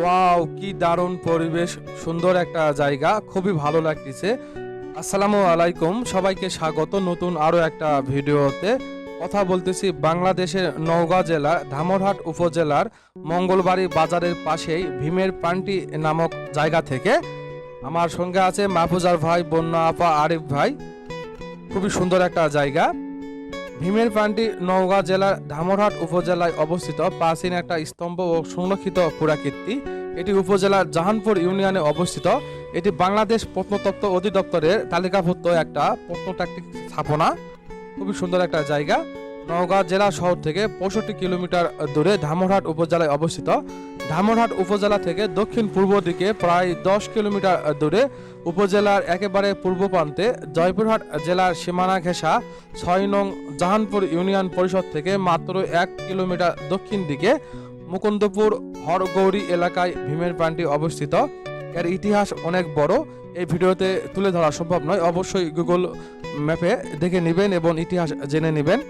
Wow, কি দারুণ পরিবেশ, সুন্দর একটা জায়গা, খুবই ভালো লাগতেছে। আসসালামু আলাইকুম, সবাইকে স্বাগত নতুন আরও একটা ভিডিওতে। কথা বলতেছি বাংলাদেশের নওগাঁ জেলার ধামরহাট উপজেলার মঙ্গলবাড়ি বাজারের পাশেই ভীমের পান্টি নামক জায়গা থেকে। আমার সঙ্গে আছে মাহফুজার ভাই, বন্যা আপা আরিফ ভাই। খুবই সুন্দর একটা জায়গা। ভীমের পান্ডি নওগাঁ জেলার ধামরহাট উপজেলায় অবস্থিত প্রাচীন একটা স্তম্ভ ও সংরক্ষিত পুরাকীর্তি। এটি উপজেলার জাহানপুর ইউনিয়নে অবস্থিত। এটি বাংলাদেশ প্রত্নতত্ত্ব অধিদপ্তরের তালিকাভুক্ত একটা প্রত্নতাত্ত্বিক স্থাপনা। খুবই সুন্দর একটা জায়গা। নওগাঁ জেলা শহর থেকে পঁয়ষট্টি কিলোমিটার দূরে ধামরহাট উপজেলায় অবস্থিত। ধামরহাট উপজেলা থেকে দক্ষিণ পূর্ব দিকে প্রায় দশ কিলোমিটার দূরে উপজেলার একেবারে পূর্ব প্রান্তে জয়পুরহাট জেলার সীমানা ঘেঁষা ছয় নং জাহানপুর ইউনিয়ন পরিষদ থেকে মাত্র এক কিলোমিটার দক্ষিণ দিকে মুকুন্দপুর হরগৌরী এলাকায় ভীমের প্রাণটি অবস্থিত। এর ইতিহাস অনেক বড়, এই ভিডিওতে তুলে ধরা সম্ভব নয়। অবশ্যই গুগল ম্যাপে দেখে নেবেন এবং ইতিহাস জেনে নেবেন।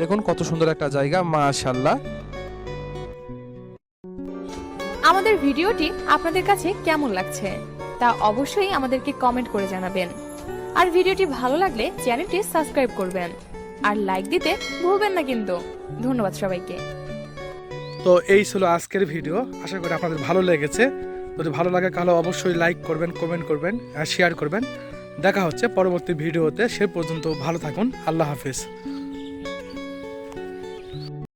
দেখুন কত সুন্দর একটা জায়গা মাশাল্লাহ আমাদের ভিডিওটি আপনাদের কাছে কেমন লাগছে তা অবশ্যই আমাদেরকে কমেন্ট করে জানাবেন। আর ভিডিওটি ভালো লাগলে চ্যানেলটি সাবস্ক্রাইব করবেন আর লাইক দিতে ভুলবেন না কিন্তু। ধন্যবাদ সবাইকে। তো এই ছিল আজকের ভিডিও আশা করি আপনাদের ভালো লেগেছে। যদি ভালো লাগে তাহলে অবশ্যই লাইক করবেন কমেন্ট করবেন আর শেয়ার করবেন। দেখা হচ্ছে পরবর্তী ভিডিওতে সে পর্যন্ত ভালো থাকুন আল্লাহ হাফিজ।